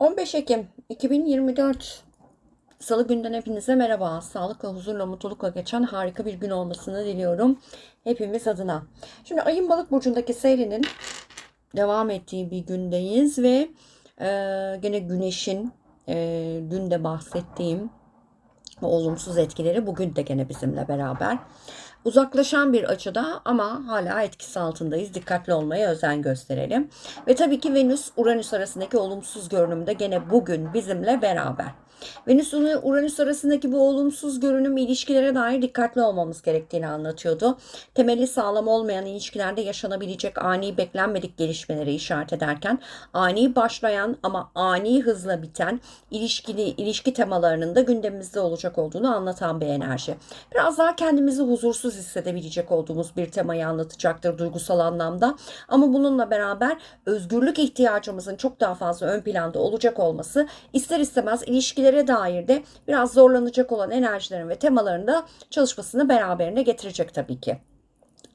15 Ekim 2024 Salı günden hepinize merhaba. Sağlıkla, huzurla, mutlulukla geçen harika bir gün olmasını diliyorum hepimiz adına. Şimdi ayın balık burcundaki seyrinin devam ettiği bir gündeyiz ve e, gene güneşin e, dün de bahsettiğim olumsuz etkileri bugün de gene bizimle beraber. Uzaklaşan bir açıda ama hala etkisi altındayız. Dikkatli olmaya özen gösterelim. Ve tabii ki Venüs Uranüs arasındaki olumsuz görünüm de gene bugün bizimle beraber. Venüs ile Uranüs arasındaki bu olumsuz görünüm ilişkilere dair dikkatli olmamız gerektiğini anlatıyordu. Temeli sağlam olmayan ilişkilerde yaşanabilecek ani beklenmedik gelişmeleri işaret ederken ani başlayan ama ani hızla biten ilişkili ilişki temalarının da gündemimizde olacak olduğunu anlatan bir enerji. Biraz daha kendimizi huzursuz hissedebilecek olduğumuz bir temayı anlatacaktır duygusal anlamda. Ama bununla beraber özgürlük ihtiyacımızın çok daha fazla ön planda olacak olması ister istemez ilişkileri ilişkilere dair de biraz zorlanacak olan enerjilerin ve temaların da çalışmasını beraberine getirecek tabii ki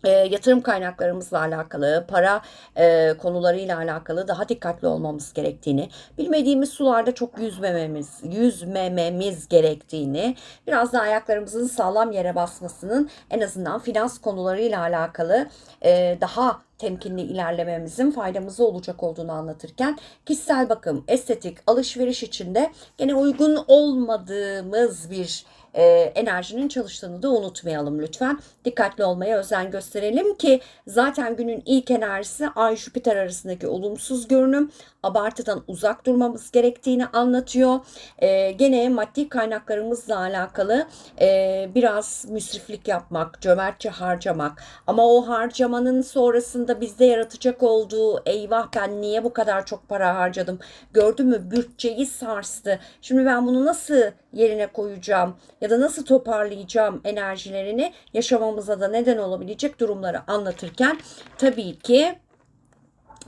e, yatırım kaynaklarımızla alakalı, para e, konularıyla alakalı daha dikkatli olmamız gerektiğini, bilmediğimiz sularda çok yüzmememiz, yüzmememiz gerektiğini, biraz da ayaklarımızın sağlam yere basmasının en azından finans konularıyla alakalı e, daha temkinli ilerlememizin faydamızı olacak olduğunu anlatırken kişisel bakım, estetik, alışveriş içinde gene uygun olmadığımız bir e, enerjinin çalıştığını da unutmayalım lütfen. Dikkatli olmaya özen gösterelim ki zaten günün ilk enerjisi Ay Jüpiter arasındaki olumsuz görünüm abartıdan uzak durmamız gerektiğini anlatıyor. E, gene maddi kaynaklarımızla alakalı e, biraz müsriflik yapmak, cömertçe harcamak ama o harcamanın sonrasında bizde yaratacak olduğu eyvah ben niye bu kadar çok para harcadım gördün mü bütçeyi sarstı. Şimdi ben bunu nasıl yerine koyacağım ya da nasıl toparlayacağım enerjilerini yaşamamıza da neden olabilecek durumları anlatırken tabii ki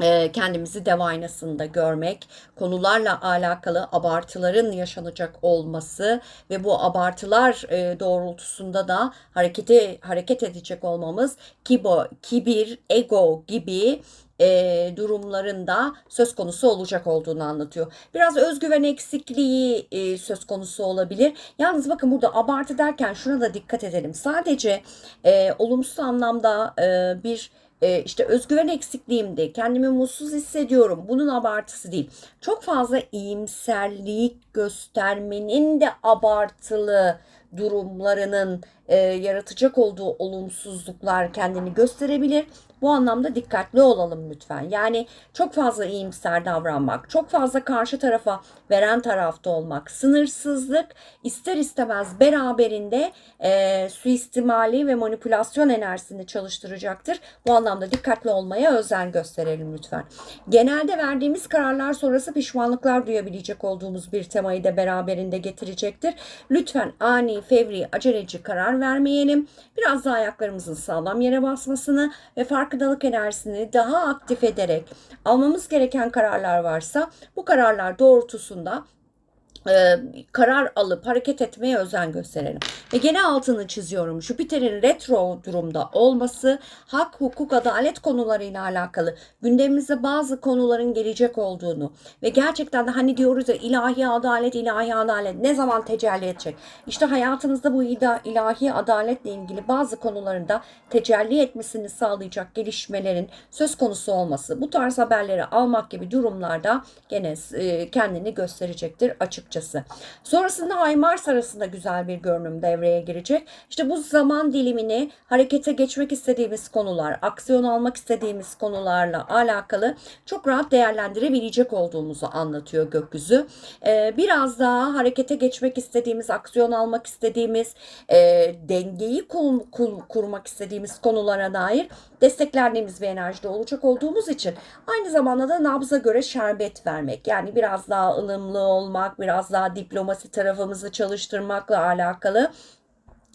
e, kendimizi dev aynasında görmek, konularla alakalı abartıların yaşanacak olması ve bu abartılar e, doğrultusunda da harekete hareket edecek olmamız kibo, kibir, ego gibi e, durumlarında söz konusu olacak olduğunu anlatıyor. Biraz özgüven eksikliği e, söz konusu olabilir. Yalnız bakın burada abartı derken şuna da dikkat edelim. Sadece e, olumsuz anlamda e, bir e, işte özgüven eksikliğimde kendimi mutsuz hissediyorum. Bunun abartısı değil. Çok fazla iyimserlik göstermenin de abartılı durumlarının e, yaratacak olduğu olumsuzluklar kendini gösterebilir. Bu anlamda dikkatli olalım lütfen. Yani çok fazla iyimser davranmak, çok fazla karşı tarafa veren tarafta olmak, sınırsızlık ister istemez beraberinde e, suistimali ve manipülasyon enerjisini çalıştıracaktır. Bu anlamda dikkatli olmaya özen gösterelim lütfen. Genelde verdiğimiz kararlar sonrası pişmanlıklar duyabilecek olduğumuz bir temayı da beraberinde getirecektir. Lütfen ani, fevri, aceleci karar vermeyelim. Biraz daha ayaklarımızın sağlam yere basmasını ve farkındalık enerjisini daha aktif ederek almamız gereken kararlar varsa bu kararlar doğrultusunda e, karar alıp hareket etmeye özen gösterelim. Ve gene altını çiziyorum. Jüpiter'in retro durumda olması hak, hukuk, adalet konularıyla alakalı gündemimize bazı konuların gelecek olduğunu ve gerçekten de hani diyoruz ya ilahi adalet, ilahi adalet ne zaman tecelli edecek? İşte hayatımızda bu ilahi adaletle ilgili bazı konularında tecelli etmesini sağlayacak gelişmelerin söz konusu olması. Bu tarz haberleri almak gibi durumlarda gene e, kendini gösterecektir açıkçası açıkçası. Sonrasında Ay Mars arasında güzel bir görünüm devreye girecek. İşte bu zaman dilimini harekete geçmek istediğimiz konular, aksiyon almak istediğimiz konularla alakalı çok rahat değerlendirebilecek olduğumuzu anlatıyor gökyüzü. Ee, biraz daha harekete geçmek istediğimiz, aksiyon almak istediğimiz, e, dengeyi kur, kur, kurmak istediğimiz konulara dair desteklendiğimiz bir enerjide olacak olduğumuz için aynı zamanda da nabza göre şerbet vermek. Yani biraz daha ılımlı olmak, biraz daha diplomasi tarafımızı çalıştırmakla alakalı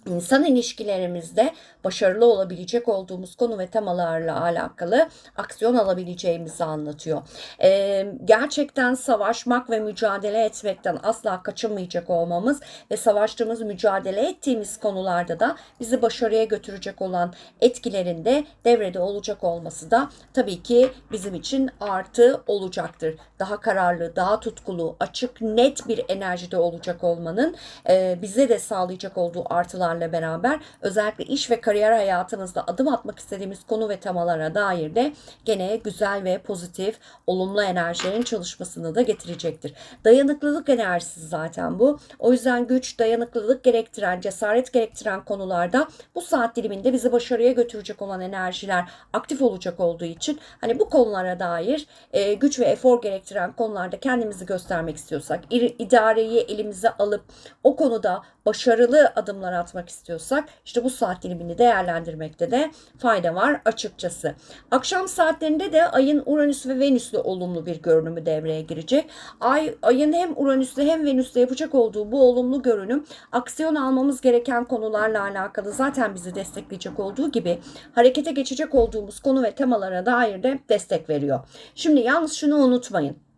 İnsan ilişkilerimizde başarılı olabilecek olduğumuz konu ve temalarla alakalı aksiyon alabileceğimizi anlatıyor. Ee, gerçekten savaşmak ve mücadele etmekten asla kaçınmayacak olmamız ve savaştığımız, mücadele ettiğimiz konularda da bizi başarıya götürecek olan etkilerinde devrede olacak olması da tabii ki bizim için artı olacaktır. Daha kararlı, daha tutkulu, açık, net bir enerjide olacak olmanın e, bize de sağlayacak olduğu artılar konularla beraber özellikle iş ve kariyer hayatınızda adım atmak istediğimiz konu ve temalara dair de gene güzel ve pozitif, olumlu enerjilerin çalışmasını da getirecektir. Dayanıklılık enerjisi zaten bu. O yüzden güç, dayanıklılık gerektiren, cesaret gerektiren konularda bu saat diliminde bizi başarıya götürecek olan enerjiler aktif olacak olduğu için hani bu konulara dair e, güç ve efor gerektiren konularda kendimizi göstermek istiyorsak, idareyi elimize alıp o konuda başarılı adımlar atmak istiyorsak işte bu saat dilimini değerlendirmekte de fayda var açıkçası. Akşam saatlerinde de ayın Uranüs ve Venüs'le olumlu bir görünümü devreye girecek. Ay ayın hem Uranüs'le hem Venüs'le yapacak olduğu bu olumlu görünüm aksiyon almamız gereken konularla alakalı zaten bizi destekleyecek olduğu gibi harekete geçecek olduğumuz konu ve temalara dair de destek veriyor. Şimdi yalnız şunu unutmayın.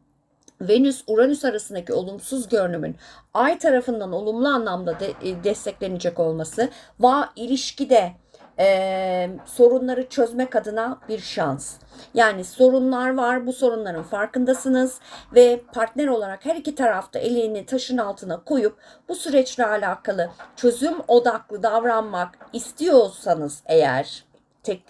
Venüs-Uranüs arasındaki olumsuz görünümün Ay tarafından olumlu anlamda de, e, desteklenecek olması va ilişkide e, sorunları çözmek adına bir şans. Yani sorunlar var, bu sorunların farkındasınız ve partner olarak her iki tarafta elini taşın altına koyup bu süreçle alakalı çözüm odaklı davranmak istiyorsanız eğer tek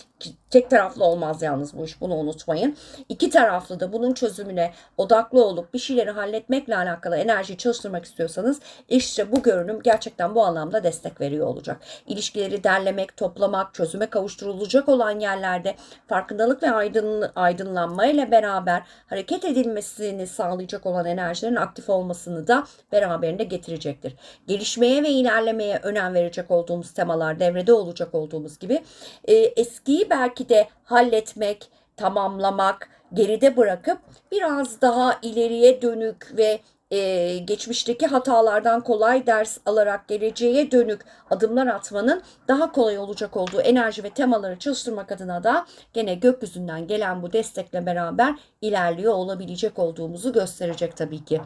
tek taraflı olmaz yalnız bu iş bunu unutmayın. İki taraflı da bunun çözümüne odaklı olup bir şeyleri halletmekle alakalı enerjiyi çalıştırmak istiyorsanız işte bu görünüm gerçekten bu anlamda destek veriyor olacak. İlişkileri derlemek, toplamak, çözüme kavuşturulacak olan yerlerde farkındalık ve aydın, aydınlanma ile beraber hareket edilmesini sağlayacak olan enerjilerin aktif olmasını da beraberinde getirecektir. Gelişmeye ve ilerlemeye önem verecek olduğumuz temalar devrede olacak olduğumuz gibi e, eskiyi belki de halletmek, tamamlamak, geride bırakıp biraz daha ileriye dönük ve e, geçmişteki hatalardan kolay ders alarak geleceğe dönük adımlar atmanın daha kolay olacak olduğu enerji ve temaları çalıştırmak adına da gene gökyüzünden gelen bu destekle beraber ilerliyor olabilecek olduğumuzu gösterecek tabii ki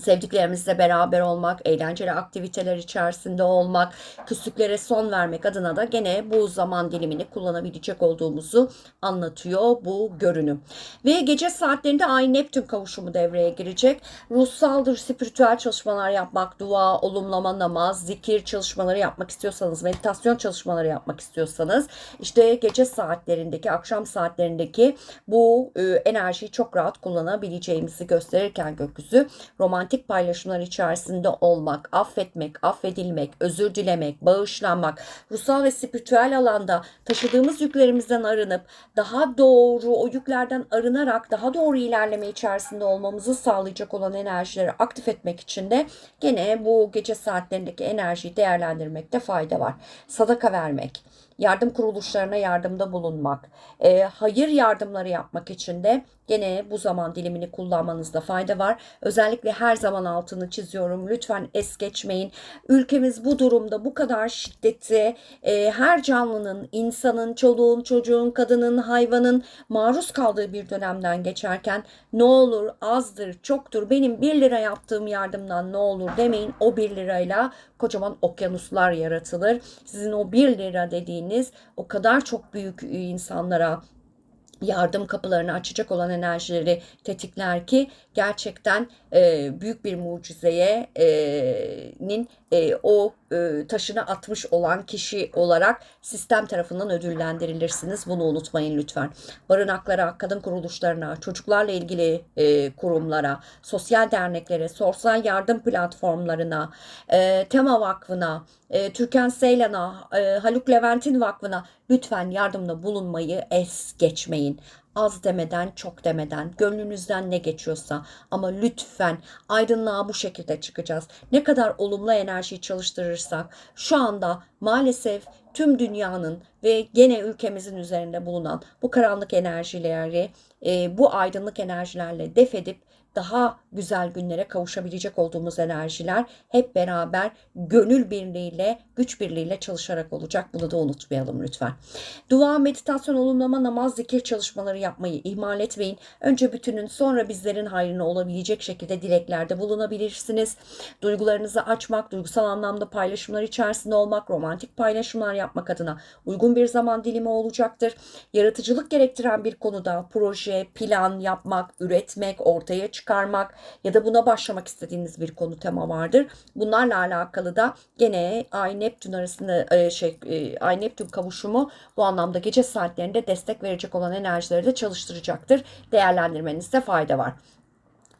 sevdiklerimizle beraber olmak, eğlenceli aktiviteler içerisinde olmak, küslüklere son vermek adına da gene bu zaman dilimini kullanabilecek olduğumuzu anlatıyor bu görünüm. Ve gece saatlerinde Ay Neptün kavuşumu devreye girecek. Ruhsaldır, spiritüel çalışmalar yapmak, dua, olumlama, namaz, zikir çalışmaları yapmak istiyorsanız, meditasyon çalışmaları yapmak istiyorsanız işte gece saatlerindeki, akşam saatlerindeki bu e, enerjiyi çok rahat kullanabileceğimizi gösterirken gökyüzü roman romantik paylaşımlar içerisinde olmak, affetmek, affedilmek, özür dilemek, bağışlanmak, ruhsal ve spiritüel alanda taşıdığımız yüklerimizden arınıp daha doğru o yüklerden arınarak daha doğru ilerleme içerisinde olmamızı sağlayacak olan enerjileri aktif etmek için de gene bu gece saatlerindeki enerjiyi değerlendirmekte fayda var. Sadaka vermek, yardım kuruluşlarına yardımda bulunmak, e, hayır yardımları yapmak için de gene bu zaman dilimini kullanmanızda fayda var. Özellikle her zaman altını çiziyorum. Lütfen es geçmeyin. Ülkemiz bu durumda bu kadar şiddeti e, her canlının, insanın, çoluğun, çocuğun, kadının, hayvanın maruz kaldığı bir dönemden geçerken ne olur azdır, çoktur benim 1 lira yaptığım yardımdan ne olur demeyin. O 1 lirayla kocaman okyanuslar yaratılır. Sizin o 1 lira dediğiniz o kadar çok büyük insanlara yardım kapılarını açacak olan enerjileri tetikler ki gerçekten e, büyük bir mucizeye'nin e, o e, taşını atmış olan kişi olarak sistem tarafından ödüllendirilirsiniz. Bunu unutmayın lütfen. Barınaklara, kadın kuruluşlarına, çocuklarla ilgili e, kurumlara, sosyal derneklere, sosyal yardım platformlarına, e, Tema Vakfı'na, e, Türkan Seylan'a, e, Haluk Levent'in vakfına lütfen yardımda bulunmayı es geçmeyin az demeden çok demeden gönlünüzden ne geçiyorsa ama lütfen aydınlığa bu şekilde çıkacağız. Ne kadar olumlu enerjiyi çalıştırırsak şu anda maalesef tüm dünyanın ve gene ülkemizin üzerinde bulunan bu karanlık enerjileri e, bu aydınlık enerjilerle def edip daha güzel günlere kavuşabilecek olduğumuz enerjiler hep beraber gönül birliğiyle, güç birliğiyle çalışarak olacak. Bunu da unutmayalım lütfen. Dua, meditasyon, olumlama, namaz, zikir çalışmaları yapmayı ihmal etmeyin. Önce bütünün sonra bizlerin hayrına olabilecek şekilde dileklerde bulunabilirsiniz. Duygularınızı açmak, duygusal anlamda paylaşımlar içerisinde olmak, romantik paylaşımlar yapmak adına uygun bir zaman dilimi olacaktır. Yaratıcılık gerektiren bir konuda proje, plan yapmak, üretmek, ortaya çıkarmak ya da buna başlamak istediğiniz bir konu tema vardır. Bunlarla alakalı da gene Ay Neptün arasında e, şey e, Ay Neptün kavuşumu bu anlamda gece saatlerinde destek verecek olan enerjileri de çalıştıracaktır. Değerlendirmenizde fayda var.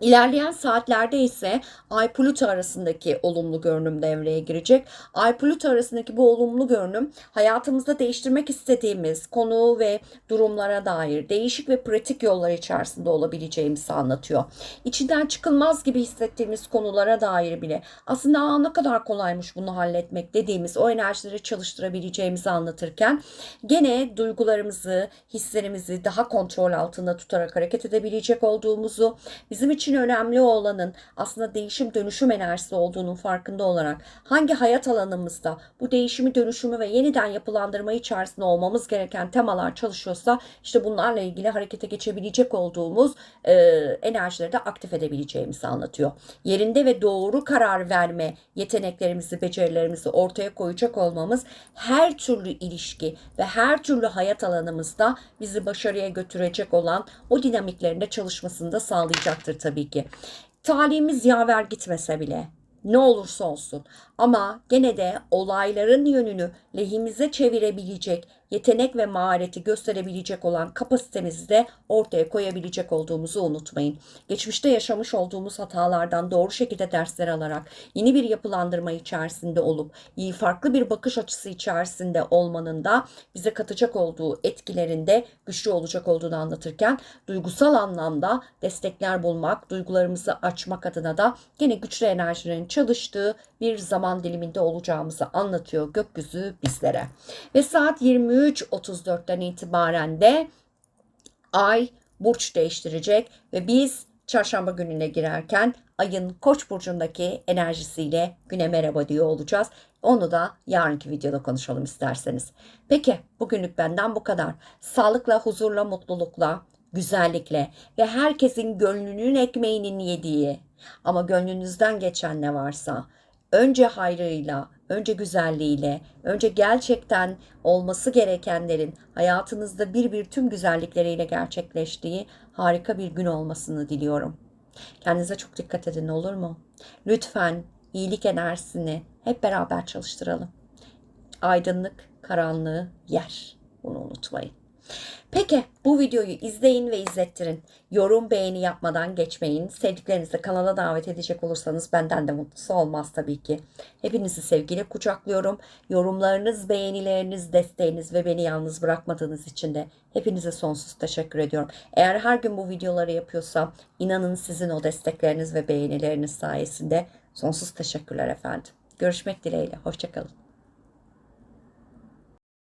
İlerleyen saatlerde ise Ay Plüto arasındaki olumlu görünüm devreye girecek. Ay Plüto arasındaki bu olumlu görünüm hayatımızda değiştirmek istediğimiz konu ve durumlara dair değişik ve pratik yollar içerisinde olabileceğimizi anlatıyor. İçinden çıkılmaz gibi hissettiğimiz konulara dair bile aslında Aa, ne kadar kolaymış bunu halletmek dediğimiz o enerjileri çalıştırabileceğimizi anlatırken gene duygularımızı, hislerimizi daha kontrol altında tutarak hareket edebilecek olduğumuzu, bizim için önemli olanın aslında değişim dönüşüm enerjisi olduğunun farkında olarak hangi hayat alanımızda bu değişimi dönüşümü ve yeniden yapılandırma içerisinde olmamız gereken temalar çalışıyorsa işte bunlarla ilgili harekete geçebilecek olduğumuz e, enerjileri de aktif edebileceğimizi anlatıyor. Yerinde ve doğru karar verme yeteneklerimizi, becerilerimizi ortaya koyacak olmamız her türlü ilişki ve her türlü hayat alanımızda bizi başarıya götürecek olan o dinamiklerinde çalışmasını da sağlayacaktır tabii ki. Talihimiz yaver gitmese bile ne olursa olsun ama gene de olayların yönünü lehimize çevirebilecek yetenek ve mahareti gösterebilecek olan kapasitemizi de ortaya koyabilecek olduğumuzu unutmayın. Geçmişte yaşamış olduğumuz hatalardan doğru şekilde dersler alarak yeni bir yapılandırma içerisinde olup iyi farklı bir bakış açısı içerisinde olmanın da bize katacak olduğu etkilerinde güçlü olacak olduğunu anlatırken duygusal anlamda destekler bulmak, duygularımızı açmak adına da gene güçlü enerjilerin çalıştığı bir zaman diliminde olacağımızı anlatıyor gökyüzü bizlere. Ve saat 23.34'ten itibaren de Ay burç değiştirecek ve biz çarşamba gününe girerken ayın koç burcundaki enerjisiyle güne merhaba diyor olacağız. Onu da yarınki videoda konuşalım isterseniz. Peki bugünlük benden bu kadar. Sağlıkla, huzurla, mutlulukla, güzellikle ve herkesin gönlünün ekmeğinin yediği ama gönlünüzden geçen ne varsa önce hayrıyla, önce güzelliğiyle, önce gerçekten olması gerekenlerin hayatınızda bir bir tüm güzellikleriyle gerçekleştiği harika bir gün olmasını diliyorum. Kendinize çok dikkat edin olur mu? Lütfen iyilik enerjisini hep beraber çalıştıralım. Aydınlık karanlığı yer. Bunu unutmayın. Peki bu videoyu izleyin ve izlettirin. Yorum beğeni yapmadan geçmeyin. Sevdiklerinizi kanala davet edecek olursanız benden de mutlusu olmaz tabii ki. Hepinizi sevgiyle kucaklıyorum. Yorumlarınız, beğenileriniz, desteğiniz ve beni yalnız bırakmadığınız için de hepinize sonsuz teşekkür ediyorum. Eğer her gün bu videoları yapıyorsam inanın sizin o destekleriniz ve beğenileriniz sayesinde sonsuz teşekkürler efendim. Görüşmek dileğiyle. Hoşçakalın.